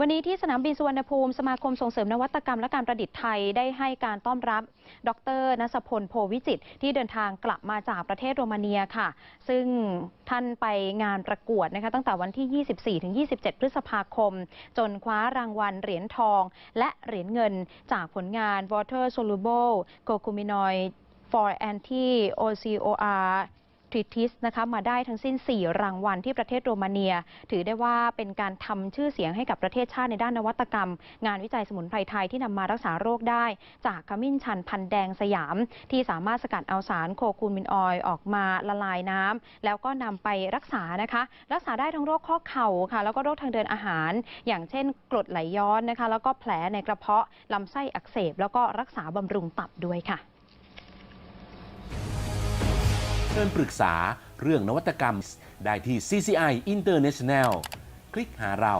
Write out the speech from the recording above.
วันนี้ที่สนามบินสุวรรณภูมิสมาคมส่งเสริมนวัตกรรมและการประดิษฐ์ไทยได้ให้การต้อนรับ ดรนสพลโพวิจิตที่เดินทางกลับมาจากประเทศโรมาเนียค่ะ ซึ่งท่านไปงานประกวดนะคะตั้งแต่วันที่ 24-27 พฤษภาคม จนคว้ารางวัลเหรียญทอง และเหรียญเงินจากผลงาน Water Soluble Curcuminoid for Anti OCOR ริทิสนะคะมาได้ทั้งสิ้น 4 รางวัลที่ประเทศโรมาเนีย ถือได้ว่าเป็นการทำชื่อเสียงให้กับประเทศชาติในด้านนวัตกรรม งานวิจัยสมุนไพรไทยที่นำมารักษาโรคได้ จากขมิ้นชันพันแดงสยาม ที่สามารถสกัดเอาสารโคคูมินออยออกมาละลายน้ำแล้วก็นำไปรักษานะคะ รักษาได้ทั้งโรคข้อเข่าค่ะ แล้วก็โรคทางเดินอาหาร อย่างเช่น กรดไหลย้อนนะคะ แล้วก็แผลในกระเพาะลำไส้อักเสบ แล้วก็รักษาบำรุงตับด้วยค่ะ เชิญปรึกษาเรื่องนวัตกรรมได้ที่ CCI International คลิกหาเรา